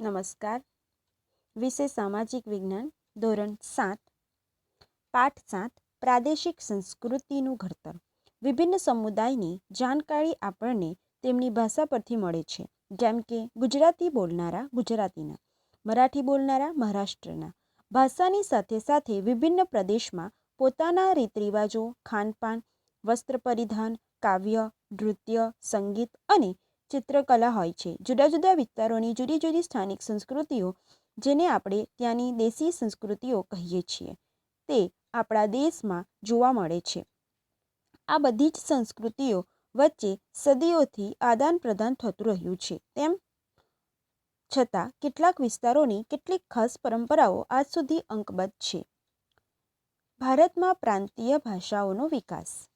નમસ્કાર વિષય સામાજિક વિજ્ઞાન ધોરણ સાત પાઠ સાત પ્રાદેશિક સંસ્કૃતિનું ઘડતર. વિભિન્ન સમુદાયની જાણકારી આપણને તેમની ભાષા પરથી મળે છે. જેમ કે, ગુજરાતી બોલનારા ગુજરાતીના, મરાઠી બોલનારા મહારાષ્ટ્રના. ભાષાની સાથે સાથે વિભિન્ન પ્રદેશમાં પોતાના રીત રિવાજો ખાનપાન, વસ્ત્ર પરિધાન, કાવ્ય, નૃત્ય, સંગીત અને ચિત્રકલા હોય છે. જુદા જુદા વિસ્તારોની જુદી જુદી સ્થાનિક સંસ્કૃતિઓ, જેને આપણે ત્યાંની દેશી સંસ્કૃતિઓ કહીએ છીએ, તે આપણા દેશમાં જોવા મળે છે. આ બધી જ સંસ્કૃતિઓ વચ્ચે સદીઓથી આદાન પ્રદાન થતું રહ્યું છે. તેમ છતાં, કેટલાક વિસ્તારોની કેટલીક ખાસ પરંપરાઓ આજ સુધી અંકબદ્ધ છે. ભારતમાં પ્રાંતીય ભાષાઓનો વિકાસ.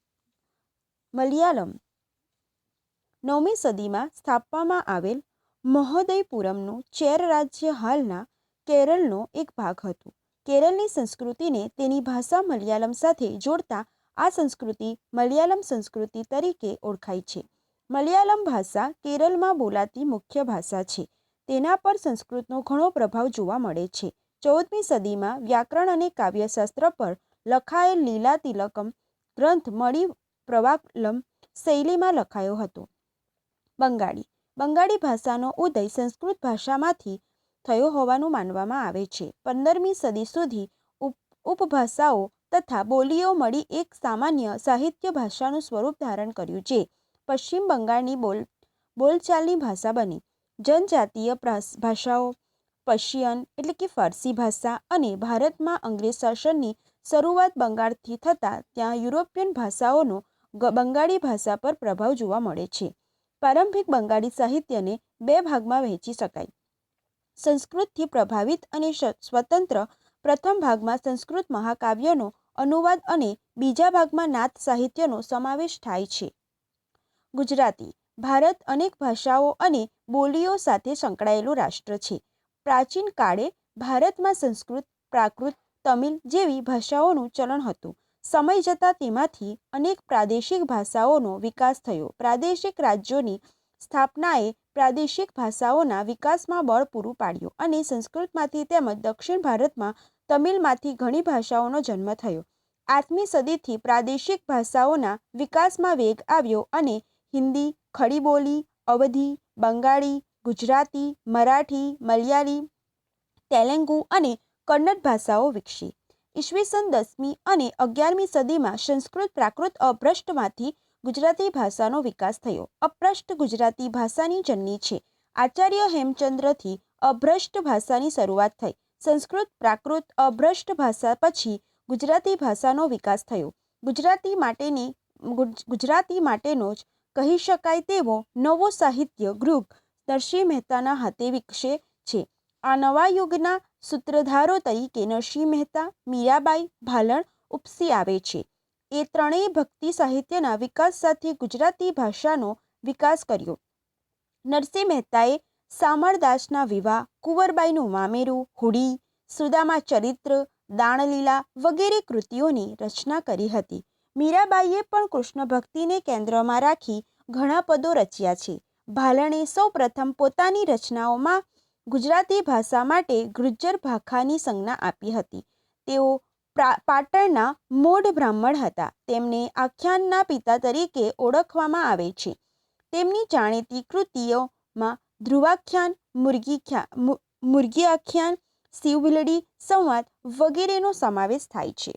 મલયાલમ નવમી સદીમાં સ્થાપવામાં આવેલ મહોદયપુરમનું ચેર રાજ્ય હાલના કેરળનો એક ભાગ હતું. કેરળની સંસ્કૃતિને તેની ભાષા મલયાલમ સાથે જોડતા આ સંસ્કૃતિ મલયાલમ સંસ્કૃતિ તરીકે ઓળખાય છે. મલયાલમ ભાષા કેરળમાં બોલાતી મુખ્ય ભાષા છે. તેના પર સંસ્કૃતનો ઘણો પ્રભાવ જોવા મળે છે. ચૌદમી સદીમાં વ્યાકરણ અને કાવ્યશાસ્ત્ર પર લખાયેલ લીલા તિલકમ ગ્રંથ મળી પ્રવાકલમ શૈલીમાં લખાયો હતો. બંગાળી. બંગાળી ભાષાનો ઉદય સંસ્કૃત ભાષામાંથી થયો હોવાનું માનવામાં આવે છે. પંદરમી સદી સુધી ઉપ, ઉપભાષાઓ તથા બોલીઓ મળી એક સામાન્ય સાહિત્ય ભાષાનું સ્વરૂપ ધારણ કર્યું જે પશ્ચિમ બંગાળની બોલ, બોલચાલની ભાષા બની. જનજાતીય ભાષાઓ પશિયન એટલે કે ફારસી ભાષા અને ભારતમાં અંગ્રેજ શાસનની શરૂઆત બંગાળથી થતાં ત્યાં યુરોપિયન ભાષાઓનો બંગાળી ભાષા પર પ્રભાવ જોવા મળે છે. પ્રારંભિક બંગાળી સાહિત્યને બે ભાગમાં વહેંચી શકાય. સંસ્કૃતથી પ્રભાવિત અને સ્વતંત્ર પ્રથમ ભાગમાં સંસ્કૃત મહાકાવ્યનો અનુવાદ અને બીજા ભાગમાં નાથ સાહિત્યનો સમાવેશ થાય છે. ગુજરાતી, ભારત અનેક ભાષાઓ અને બોલીઓ સાથે સંકળાયેલું રાષ્ટ્ર છે. પ્રાચીન કાળે ભારતમાં સંસ્કૃત, પ્રાકૃત, તમિલ જેવી ભાષાઓનું ચલણ હતું. સમય જતાં તેમાંથી અનેક પ્રાદેશિક ભાષાઓનો વિકાસ થયો. પ્રાદેશિક રાજ્યોની સ્થાપનાએ પ્રાદેશિક ભાષાઓના વિકાસમાં બળ પૂરું પાડ્યું અને સંસ્કૃતમાંથી તેમજ દક્ષિણ ભારતમાં તમિલમાંથી ઘણી ભાષાઓનો જન્મ થયો. આઠમી સદીથી પ્રાદેશિક ભાષાઓના વિકાસમાં વેગ આવ્યો અને હિન્દી, ખડી બોલી, અવધી, બંગાળી, ગુજરાતી, મરાઠી, મલયાલી, તેલુગુ અને કન્નડ ભાષાઓ વિકસી. ઈસવીસન દસમી અને અગિયારમી સદીમાં સંસ્કૃત પ્રાકૃત અભ્રષ્ટમાંથી ગુજરાતી ભાષાનો વિકાસ થયો. અપ્રષ્ટ ગુજરાતી ભાષાની જનની છે. આચાર્ય હેમચંદ્રથી અભ્રષ્ટ ભાષાની શરૂઆત થઈ. સંસ્કૃત પ્રાકૃત અભ્રષ્ટ ભાષા પછી ગુજરાતી ભાષાનો વિકાસ થયો. ગુજરાતી માટેની ગુજરાતી માટેનો જ કહી શકાય તેવો નવો સાહિત્ય ગૃહ નરસિંહ મહેતાના હાથે વિકસે છે. આ નવા યુગના સૂત્રધારો તરીકે નરસિંહ મહેતા, મીરાબાઈ ભાલણ ઉપસી આવે છે. એ ત્રણેય ભક્તિ સાહિત્યના વિકાસ સાથે ગુજરાતી ભાષાનો વિકાસ કર્યો. નરસિંહ મહેતાએ સામળદાસના વિવાહ, કુંવરબાઈનું મામેરું હુડી સુદામા ચરિત્ર, દાણલીલા વગેરે કૃતિઓની રચના કરી હતી. મીરાબાઈએ પણ કૃષ્ણ ભક્તિને કેન્દ્રમાં રાખી ઘણા પદો રચ્યા છે. ભાલણે સૌ પ્રથમ પોતાની રચનાઓમાં ગુજરાતી ભાષા માટે ગુજ્જર ભાખાની સંજ્ઞા આપી હતી. તેઓ પાટણના મૂઢ બ્રાહ્મણ હતા. તેમને આખ્યાનના પિતા તરીકે ઓળખવામાં આવે છે. તેમની જાણીતી કૃતિઓમાં ધ્રુવાખ્યાન, મુરગીખ્યા મુરગી આખ્યાન શિવભીલડી સંવાદ વગેરેનો સમાવેશ થાય છે.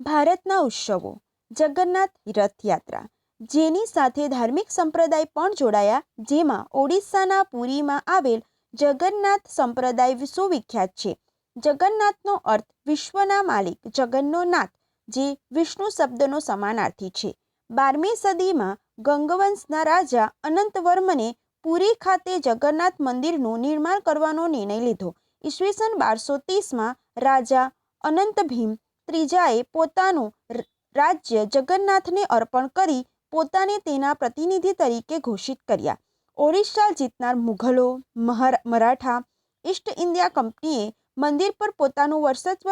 ભારતના ઉત્સવો, જગન્નાથ રથયાત્રા જેની સાથે ધાર્મિક સંપ્રદાય પણ જોડાયા, જેમાં ઓડિશાના પુરીમાં આવેલ જગન્નાથ સંપ્રદાય સુવિખ્યાત છે. જગન્નાથનો અર્થ વિશ્વના માલિક, જગનનો નાથ, જે વિષ્ણુ શબ્દનો સમાનાર્થી છે. બારમી સદીમાં ગંગવંશના રાજા અનંતવર્મને પુરી ખાતે જગન્નાથ મંદિરનું નિર્માણ કરવાનો નિર્ણય લીધો. ઈસવીસન બારસો ત્રીસમાં રાજા અનંત ભીમ ત્રીજાએ પોતાનું રાજ્ય જગન્નાથને અર્પણ કરી પોતાને તેના પ્રતિનિધિ તરીકે ઘોષિત કર્યા. ઓડિશા જીતનાર મુઘલો મરાઠા, ઈસ્ટ ઇન્ડિયા કંપનીએ મંદિર પર પોતાનું વર્ચસ્વ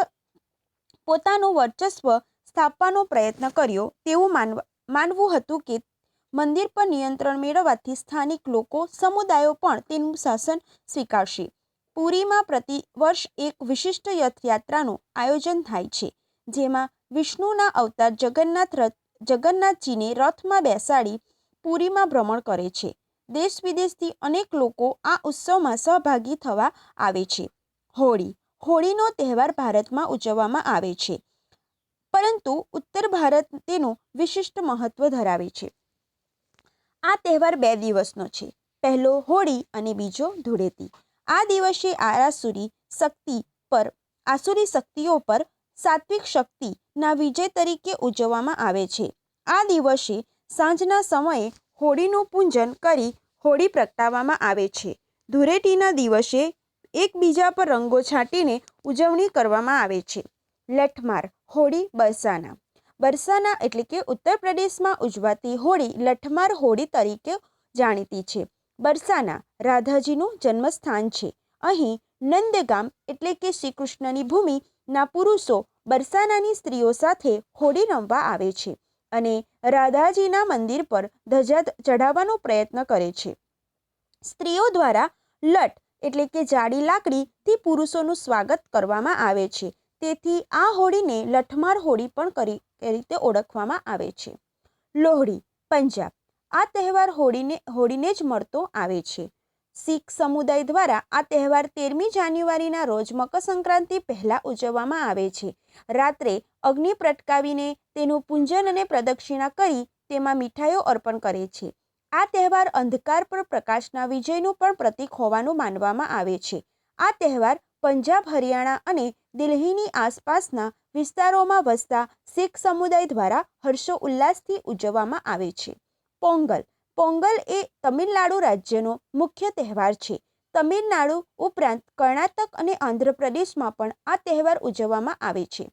પોતાનું વર્ચસ્વ સ્થાપવાનો પ્રયત્ન કર્યો. તેવું માનવા, માનવું હતું કે મંદિર પર નિયંત્રણ મેળવવાથી સ્થાનિક લોકો, સમુદાયો પણ તેનું શાસન સ્વીકારશે. પુરીમાં પ્રતિ વર્ષ એક વિશિષ્ટ રથયાત્રાનું આયોજન થાય છે, જેમાં વિષ્ણુના અવતાર જગન્નાથ રથ જગન્નાથજીને રથમાં બેસાડી પુરીમાં ભ્રમણ કરે છે. દેશ વિદેશથી અનેક લોકો આ ઉત્સવમાં સહભાગી થવા આવે છે. હોળી, હોળીનો તહેવાર ભારતમાં ઉજવવામાં આવે છે. પરંતુ ઉત્તર ભારત તેનું વિશિષ્ટ મહત્વ ધરાવે છે. આ તહેવાર બે દિવસનો છે. પહેલો હોળી અને બીજો ધૂળેટી. આ દિવસે આરાસુરી શક્તિ પર, આસુરી શક્તિઓ પર સાત્વિક શક્તિના વિજય તરીકે ઉજવવામાં આવે છે. આ દિવસે સાંજના સમયે હોળીનું પૂજન કરી હોળી પ્રગટાવવામાં આવે છે. ધૂળેટીના દિવસે એકબીજા પર રંગો છાંટીને ઉજવણી કરવામાં આવે છે. લઠમાર, હોળી, બરસાના. બરસાના એટલે કે ઉત્તર પ્રદેશમાં ઉજવાતી હોળી લઠમાર હોળી તરીકે જાણીતી છે. બરસાના રાધાજીનું જન્મસ્થાન છે. અહીં નંદગામ એટલે કે શ્રી કૃષ્ણની ભૂમિના પુરુષો બરસાનાની સ્ત્રીઓ સાથે હોળી રમવા આવે છે અને રાધાજીના મંદિર પર ધજા ચઢાવવાનો પ્રયત્ન કરે છે. સ્ત્રીઓ દ્વારા લટ એટલે કે જાડી લાકડીથી પુરુષોનું સ્વાગત કરવામાં આવે છે. તેથી આ હોળીને લઠમાર હોળી પણ કરી રીતે ઓળખવામાં આવે છે. લોહડી, પંજાબ. આ તહેવાર હોળીને હોળીને જ મળતો આવે છે. શીખ સમુદાય દ્વારા આ તહેવાર તેરમી જાન્યુઆરીના રોજ મકર સંક્રાંતિ પહેલાં ઉજવવામાં આવે છે. રાત્રે અગ્નિ પ્રટકાવીને તેનું પૂંજન અને પ્રદક્ષિણા કરી તેમાં મીઠાઈઓ અર્પણ કરે છે. આ તહેવાર અંધકાર પર પ્રકાશના વિજયનું પણ પ્રતીક હોવાનું માનવામાં આવે છે. આ તહેવાર પંજાબ, હરિયાણા અને દિલ્હીની આસપાસના વિસ્તારોમાં વસતા શીખ સમુદાય દ્વારા હર્ષો ઉલ્લાસથી ઉજવવામાં આવે છે. પોંગલ પોંગલ એ તમિલનાડુ રાજ્યનો મુખ્ય તહેવાર છે. તમિલનાડુ ઉપરાંત કર્ણાટક અને આંધ્રપ્રદેશમાં પણ આ તહેવાર ઉજવવામાં આવે છે.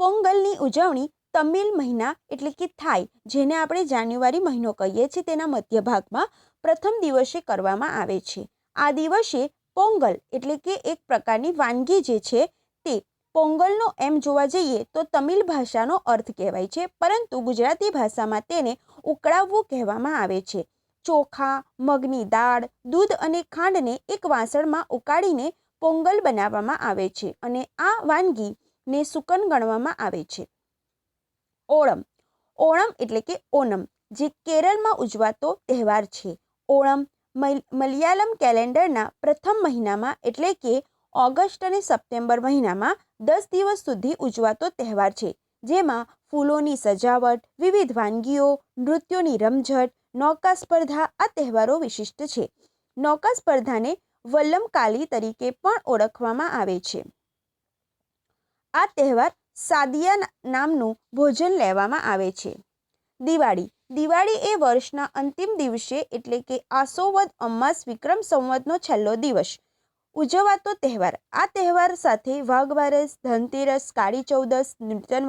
પોંગલની ઉજવણી તમિલ મહિના એટલે કે થાય જેને આપણે જાન્યુઆરી મહિનો કહીએ છીએ, તેના મધ્ય ભાગમાં પ્રથમ દિવસે કરવામાં આવે છે. આ દિવસે પોંગલ એટલે કે એક પ્રકારની વાનગી જે છે તે, પોંગલનો એમ જોવા જઈએ તો તમિલ ભાષાનો અર્થ કહેવાય છે, પરંતુ ગુજરાતી ભાષામાં તેને ઉકળાવવું કહેવામાં આવે છે. ચોખા, મગની દાળ, દૂધ અને ખાંડને એક વાસણમાં ઉકાળીને પોંગલ બનાવવામાં આવે છે અને આ વાનગીને સુકન ગણવામાં આવે છે. ઓણમ. ઓણમ એટલે કે ઓનમ, જે કેરળમાં ઉજવાતો તહેવાર છે. ઓણમ મલયાલમ કેલેન્ડરના પ્રથમ મહિનામાં એટલે કે ઓગસ્ટ અને સપ્ટેમ્બર મહિનામાં દસ દિવસ સુધી ઉજવાતો તહેવાર છે, જેમાં ફૂલોની સજાવટ, વિવિધ વાનગીઓ, નૃત્યોની રમઝટ, નૌકા સ્પર્ધા આ તહેવારો વિશિષ્ટ છે. નૌકા સ્પર્ધાને વલ્લમકાલી તરીકે પણ ઓળખવામાં આવે છે. આ તહેવાર સાદિયા નામનું ભોજન લેવામાં આવે છે. દિવાળી. દિવાળી એ વર્ષના અંતિમ દિવસે એટલે કે આસોવદ અમાસ વિક્રમ સંવતનો છેલ્લો દિવસ ઉજવાતો તહેવાર. આ તહેવાર સાથે વાઘબારસ, ધનતેરસ, કાળી ચૌદસ નૂતન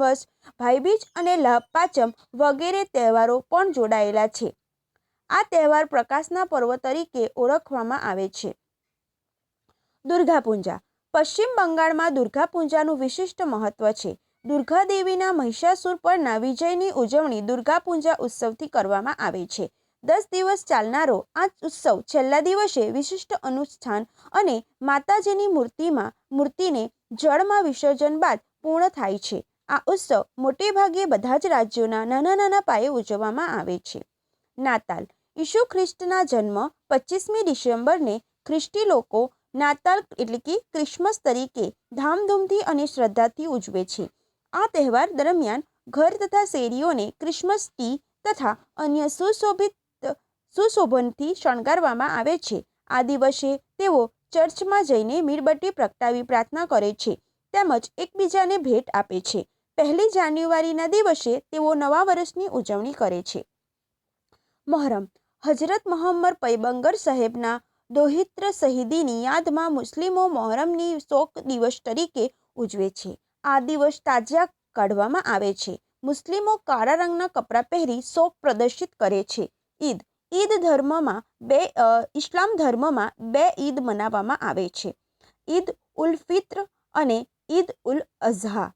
ભાઈબીજ અને લાભ પાંચમ વગેરે તહેવારો પણ જોડાયેલા છે. આ તહેવાર પ્રકાશના પર્વ તરીકે ઓળખવામાં આવે છે. દુર્ગાપૂજા પશ્ચિમ બંગાળમાં દુર્ગા પૂજાનું વિશિષ્ટ મહત્વ છે. દુર્ગા દેવીના મહિષાસુર પરના વિજયની ઉજવણી દુર્ગા પૂજા ઉત્સવથી કરવામાં આવે છે. દસ દિવસ ચાલનારો આ ઉત્સવ છેલ્લા દિવસે વિશિષ્ટ અનુષ્ઠાન અને માતાજીની મૂર્તિમાં, મૂર્તિને જળમાં વિસર્જન બાદ પૂર્ણ થાય છે. આ ઉત્સવ મોટેભાગે બધા જ રાજ્યોના નાના નાના પાયે ઉજવવામાં આવે છે. નાતાલ. ઈસુ ખ્રિસ્તના જન્મ પચીસમી ડિસેમ્બરને ખ્રિસ્તી લોકો નાતાલ એટલે કે ક્રિસમસ તરીકે ધામધૂમથી અને શ્રદ્ધાથી ઉજવે છે. આ તહેવાર દરમિયાન ઘર તથા શેરીઓને ક્રિસમસ ટી તથા અન્ય સુશોભિત સુશોભનથી શણગારવામાં આવે છે. આ દિવસે તેઓ ચર્ચમાં જઈને મીણબત્તી પ્રગટાવી પ્રાર્થના કરે છે. તેમજ એકબીજાને ભેટ આપે છે. પહેલી જાન્યુઆરીના દિવસે તેઓ નવા વર્ષની ઉજવણી કરે છે. મહરમ. હજરત મોહમ્મદ પૈબંગર સાહેબના દોહિત્ર શહીદીની યાદમાં મુસ્લિમો મોહરમની શોક દિવસ તરીકે ઉજવે છે. આ દિવસ તાજિયા કાઢવામાં આવે છે. મુસ્લિમો કાળા રંગના કપડાં પહેરી શોક પ્રદર્શિત કરે છે. ઈદ. ઈદ ધર્મમાં બે ઇસ્લામ ધર્મમાં બે ઈદ મનાવવામાં આવે છે. ઈદ ઉલ ફિત્ર અને ઈદ ઉલ અઝહા.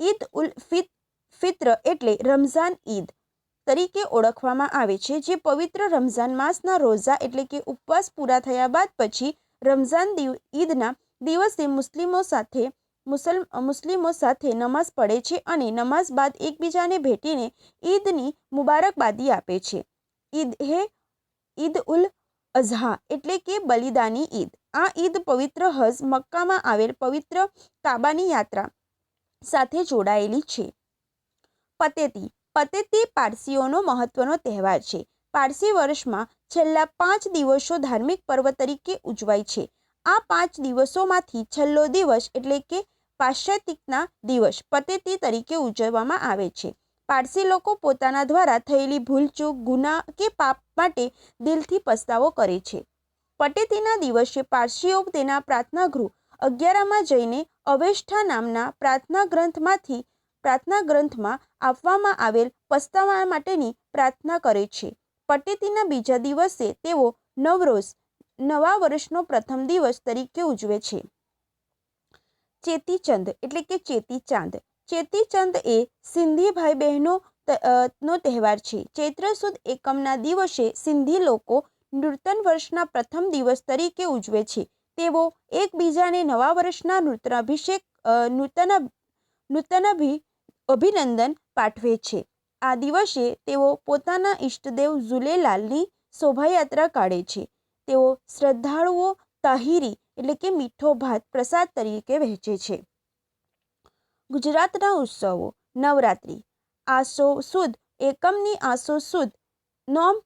ઈદ ઉલ ફિત ફિત્ર એટલે રમઝાન ઈદ તરીકે ઓળખવામાં આવે છે, જે પવિત્ર રમઝાન માસના રોઝા એટલે કે ઉપવાસ પૂરા થયા બાદ પછી રમઝાન દિવ, ઈદના દિવસે મુસ્લિમો સાથે, મુસલ, મુસ્લિમો સાથે નમાઝ પઢે છે અને નમાઝ બાદ એકબીજાને ભેટીને ઈદની મુબારકબાદી આપે છે. ઈદ હે? ઈદ ઉલ અઝહા, એટલે કે બલિદાની ઈદ. આ ઈદ પવિત્ર હજ મક્કામાં આવેલ પવિત્ર કાબાની યાત્રા સાથે જોડાયેલી છે. પતેતી પતેતી પારસીઓનો મહત્વનો તહેવાર છે. પારસી વર્ષમાં છેલ્લા પાંચ દિવસો ધાર્મિક પર્વ તરીકે ઉજવાય છે. આ પાંચ દિવસોમાંથી છેલ્લો દિવસ એટલે કે પાશ્ચાતિકના દિવસ પતેતી તરીકે ઉજવવામાં આવે છે. પારસી લોકો પોતાના દ્વારા થયેલી ભૂલચૂક, ગુના કે પાપ માટે દિલથી પસ્તાવો કરે છે. પટેતીના દિવસે પારસીઓ તેના પ્રાર્થના ગૃહ અગિયારામાં જઈને અવેષ્ઠા નામના પ્રાર્થના ગ્રંથમાંથી પ્રાર્થના ગ્રંથમાં આપવામાં આવેલ પસ્તાવા માટેની પ્રાર્થના કરે છે. પટેતીના બીજા દિવસે તેઓ નવરોઝ નવા વર્ષનો પ્રથમ દિવસ તરીકે ઉજવે છે. ચેતીચંદ એટલે કે ચેતીચાંદ. ચેતીચંદ એ સિંધી ભાઈ બહેનો નો તહેવાર છે. ચૈત્ર સુદ એકમના દિવસે સિંધી લોકો નૂતન વર્ષના પ્રથમ દિવસ તરીકે ઉજવે છે. તેઓ એકબીજાને નવા વર્ષના નૂતનાભિષેક નૂતન નૂતનાભિ અભિનંદન પાઠવે છે. આ દિવસે તેઓ પોતાના ઈષ્ટદેવ ઝૂલેલાલની શોભાયાત્રા કાઢે છે. તેઓ શ્રદ્ધાળુઓ તાહિરી એટલે કે મીઠો ભાત પ્રસાદ તરીકે વહેંચે છે. ગુજરાતના ઉત્સવો. નવરાત્રિ. આસો સુદ. એકમની આસો સુદ. નોમ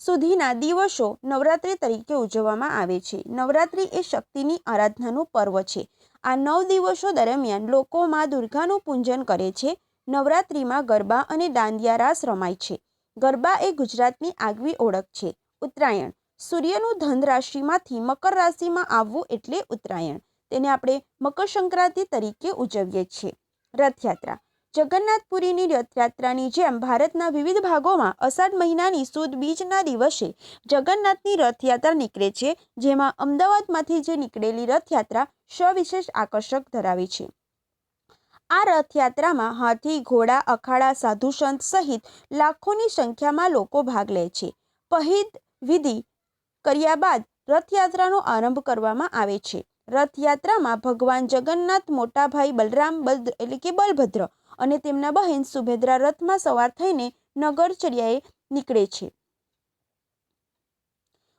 સુધીના દિવસો નવરાત્રિ તરીકે ઉજવવામાં આવે છે. નવરાત્રિ એ શક્તિની આરાધનાનું પર્વ છે. આ નવ દિવસો દરમિયાન લોકો મા દુર્ગાનું પૂજન કરે છે. નવરાત્રિમાં ગરબા અને દાંડિયા રાસ રમાય છે. ગરબા એ ગુજરાતની આગવી ઓળખ છે. ઉત્તરાયણ. સૂર્યનું ધન રાશિમાંથી મકર રાશિમાં આવવું એટલે ઉત્તરાયણ. તેને આપણે મકર સંક્રાંતિ તરીકે ઉજવીએ છીએ. રથયાત્રા. જગન્નાથપુરીની રથયાત્રાની જેમ ભારતના વિવિધ ભાગોમાં અષાઢ મહિનાની સુદ બીજના દિવસે જગન્નાથની રથયાત્રા નીકળે છે, જેમાં અમદાવાદમાંથી જે નીકળેલી રથયાત્રા સવિશેષ આકર્ષક ધરાવે છે. આ રથયાત્રામાં હાથી, ઘોડા, અખાડા, સાધુ સંત સહિત લાખોની સંખ્યામાં લોકો ભાગ લે છે. પહિત વિધિ કર્યા બાદ રથયાત્રાનો આરંભ કરવામાં આવે છે. રથયાત્રામાં ભગવાન જગન્નાથ મોટા ભાઈ બલરામ બલ એટલે કે બલભદ્ર અને તેમના બહેન સુભદ્રા રથમાં સવાર થઈને નગરચર્યાએ નીકળે છે.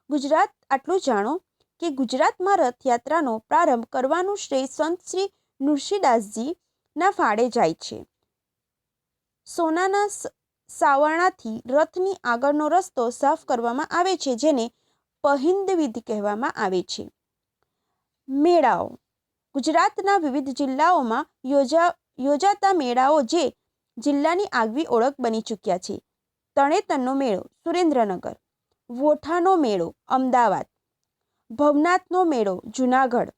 ગુજરાત આટલું જાણો કે ગુજરાતમાં રથયાત્રાનો પ્રારંભ કરવાનું શ્રેય સંત શ્રી નૃષિદાસજીના ફાળે જાય છે. સોનાના સાવરણાથી રથની આગળનો રસ્તો સાફ કરવામાં આવે છે જેને પહિંદ કહેવામાં આવે છે. મેળાઓ. ગુજરાતના વિવિધ જિલ્લાઓમાં યોજા, યોજાતા મેળાઓ જે જિલ્લાની આગવી ઓળખ બની ચૂક્યા છે. તણેતરનો મેળો, સુરેન્દ્રનગર. વોઠાનો મેળો, અમદાવાદ. ભવનાથનો મેળો, જુનાગઢ.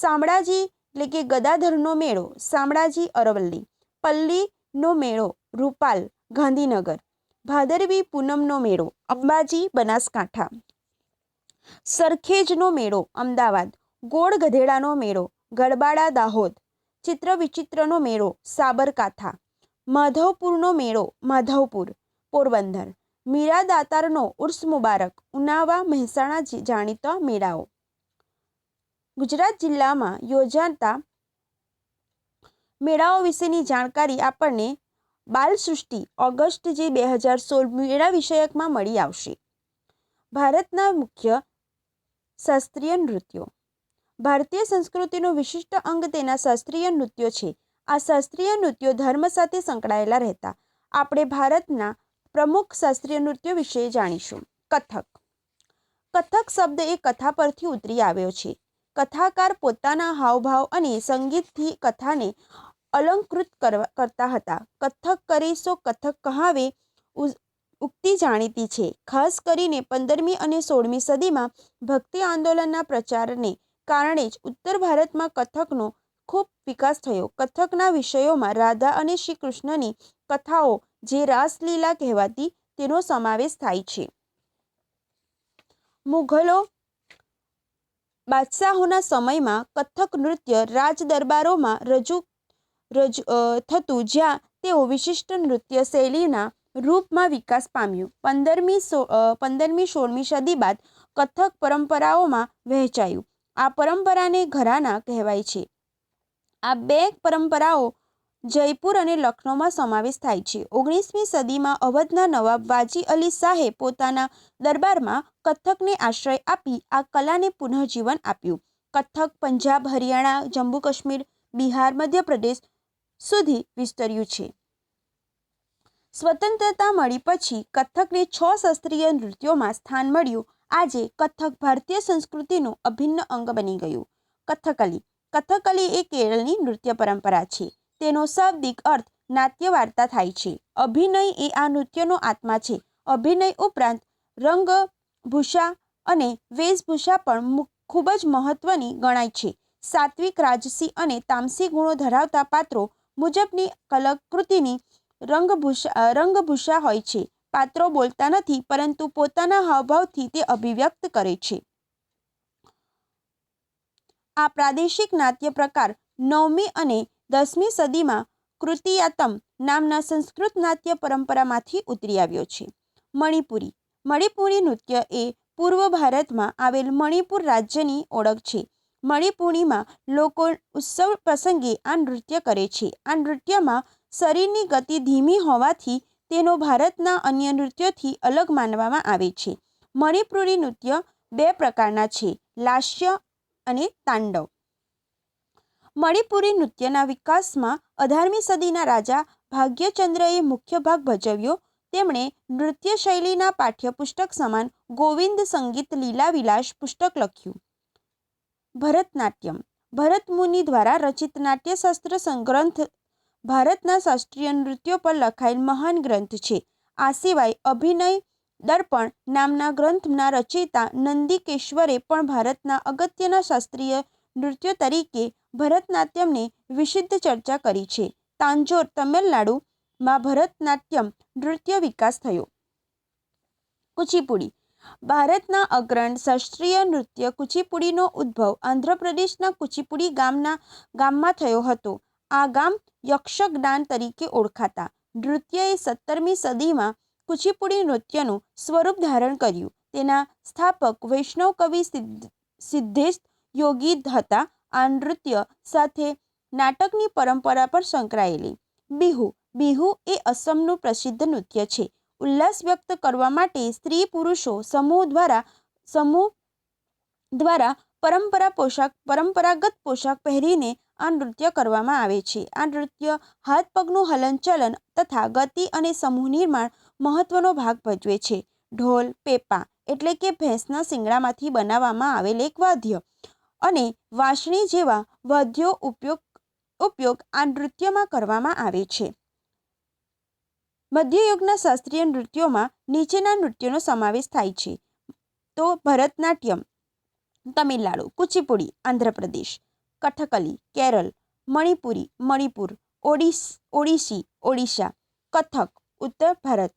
શામળાજી, એટલે કે ગદાધરનો મેળો, શામળાજી, અરવલ્લી. પલ્લીનો મેળો, રૂપાલ, ગાંધીનગર. ભાદરવી પૂનમનો મેળો, અંબાજી, બનાસકાંઠા. સરખેજનો મેળો, અમદાવાદ. ગોળ ગધેડાનો મેળો, ગડબાડા દાહોદ ચિત્ર વિચિત્રનો મેળો, સાબરકાંઠા, માધવપુરનો મેળો, માધવપુર, પોરબંદર મીરા દાતારનો ઉર્સ મુબારક, ઉનાવા, મહેસાણા જાણીતા મેળાઓ. ગુજરાત જિલ્લામાં યોજાતા મેળાઓ વિશેની જાણકારી આપણને બાલ સૃષ્ટિ ઓગસ્ટ જે બે હજાર સોળ મેળા વિષયકમાં મળી આવશે. ભારતના મુખ્ય શાસ્ત્રીય નૃત્યો. ભારતીય સંસ્કૃતિનું વિશિષ્ટ અંગ તેના શાસ્ત્રીય નૃત્યો છે. આ શાસ્ત્રીય નૃત્યો ધર્મ સાથે સંકળાયેલા રહેતા. આપણે ભારતના પ્રમુખ શાસ્ત્રીય નૃત્યો વિશે જાણીશું. કથક. કથક શબ્દ એ કથા પરથી ઉતરી આવ્યો છે. કથાકાર પોતાના હાવભાવ અને સંગીતથી કથાને અલંકૃત કરતા હતા. કથક કરીશો કથક કહાવે ઉક્તિ જાણીતી છે. ખાસ કરીને પંદરમી અને સોળમી સદીમાં ભક્તિ આંદોલનના પ્રચારને કારણે જ ઉત્તર ભારતમાં કથકનો ખૂબ વિકાસ થયો. કથકના વિષયોમાં રાધા અને શ્રી કૃષ્ણની કથાઓ જે રાસલીલા કહેવાતી તેનો સમાવેશ થાય છે. મુઘલો બાદશાહોના સમયમાં કથક નૃત્ય રાજ દરબારોમાં રજૂ રજૂ થતું જ્યાં તેઓ વિશિષ્ટ નૃત્ય શૈલીના રૂપમાં વિકાસ પામ્યું. પંદરમી સો પંદરમી સોળમી સદી બાદ કથક પરંપરાઓમાં વહેંચાયું. આ પરંપરાને ઘરાના કહેવાય છે. આ બે પરંપરાઓ જયપુર અને લખનૌમાં સમાવેશ થાય છે. ઓગણીસમી સદીમાં અવધના નવાબ વાજી અલી શાહે પોતાના દરબારમાં કથકને આશ્રય આપી આ કલાને પુનઃજીવન આપ્યું. કથક પંજાબ, હરિયાણા, જમ્મુ કાશ્મીર, બિહાર, મધ્યપ્રદેશ સુધી વિસ્તર્યું છે. સ્વતંત્રતા મળી પછી કથકને છ શાસ્ત્રીય નૃત્યોમાં સ્થાન મળ્યું. આજે કથક ભારતીય સંસ્કૃતિનું અભિન્ન અંગ બની ગયું. કથકલી. કથકલી એ કેરળની નૃત્ય પરંપરા છે. તેનો શાબ્દિક અર્થ નાટ્ય વાર્તા થાય છે. અભિનય એ આ નૃત્યનો આત્મા છે. અભિનય ઉપરાંત રંગભૂષા અને વેશભૂષા પણ ખૂબ જ મહત્વની ગણાય છે. સાત્વિક રાજસી અને તામસી ગુણો ધરાવતા પાત્રો મુજબની કલાકૃતિની રંગભૂષા રંગભૂષા હોય છે. પાત્રો બોલતા નથી, પરંતુ પોતાના હાવભાવથી તે અભિવ્યક્ત કરે છે. આ પ્રાદેશિક નાટ્ય પ્રકાર નવમી અને દસમી સદીમાં કૃતિયાતમ નામના સંસ્કૃત નાટ્ય પરંપરામાંથી ઉતરી આવ્યો છે. મણિપુરી. મણિપુરી નૃત્ય એ પૂર્વ ભારતમાં આવેલ મણિપુર રાજ્યની ઓળખ છે. મણિપુરીમાં લોકો ઉત્સવ પ્રસંગે આ નૃત્ય કરે છે. આ નૃત્યમાં શરીરની ગતિ ધીમી હોવાથી તેનો ભારતના અન્ય નૃત્યોથી અલગ માનવામાં આવે છે. મણિપુરી નૃત્ય બે પ્રકારના છે, લાસ્ય અને તાંડવ. મણિપુરી નૃત્યના વિકાસમાં અઢારમી સદીના રાજા ભાગ્યચંદ્રએ મુખ્ય ભાગ ભજવ્યો. તેમણે નૃત્ય શૈલીના પાઠ્યપુસ્તક સમાન ગોવિંદ સંગીત લીલા વિલાસ પુસ્તક લખ્યું. ભરતનાટ્યમ. ભરત મુનિ દ્વારા રચિત નાટ્યશાસ્ત્ર સંગ્રંથ ભારતના શાસ્ત્રીય નૃત્યો પર લખાયેલ મહાન ગ્રંથ છે. આ સિવાય અભિનય દર્પણ નામના ગ્રંથના રચયિતા નંદિકેશ્વરે પણ ભારતના અગત્યના શાસ્ત્રીય નૃત્યો તરીકે ભરતનાટ્યમને વિશિદ્ધ ચર્ચા કરી છે. તાંજોર તમિલનાડુમાં ભરતનાટ્યમ નૃત્ય વિકાસ થયો. કુચીપુડી. ભારતના અગ્રણ શાસ્ત્રીય નૃત્ય કુચીપુડીનો ઉદ્ભવ આંધ્રપ્રદેશના કુચીપુડી ગામના ગામમાં થયો હતો. આ ગામ યક્ષગાન તરીકે ઓળખાતા. નૃત્યએ સત્તરમી સદીમાં કુચીપુડી નૃત્યનું સ્વરૂપ ધારણ કર્યું. તેના સ્થાપક વૈષ્ણવ કવિ સિદ્ધેશ યોગી હતા. આ નૃત્ય સાથે નાટકની પરંપરા પર સંકળાયેલી. બિહુ બિહુ એ અસમનું પ્રસિદ્ધ નૃત્ય છે. ઉલ્લાસ વ્યક્ત કરવા માટે સ્ત્રી પુરુષો સમૂહ દ્વારા સમૂહ દ્વારા પરંપરા પોશાક, પરંપરાગત પોશાક પહેરીને આ નૃત્ય કરવામાં આવે છે. આ નૃત્ય હાથ, પગનું હલનચલન તથા ગતિ અને સમૂહ નિર્માણ મહત્વનો ભાગ ભજવે છે. ઢોલ, પેપા એટલે કે ભેંસના શિંગડામાંથી બનાવવામાં આવેલ એક વાદ્ય અને વાંસણી જેવા વાદ્યો ઉપયોગ ઉપયોગ આ નૃત્યમાં કરવામાં આવે છે. મધ્યયુગના શાસ્ત્રીય નૃત્યોમાં નીચેના નૃત્યોનો સમાવેશ થાય છે. તો ભરતનાટ્યમ, તમિલનાડુ, કુચીપુડી, આંધ્રપ્રદેશ કથકલી કેરળ મણિપુરી મણિપુર ઓડિસ ઓડિસી ઓડિશા કથક ઉત્તર ભારત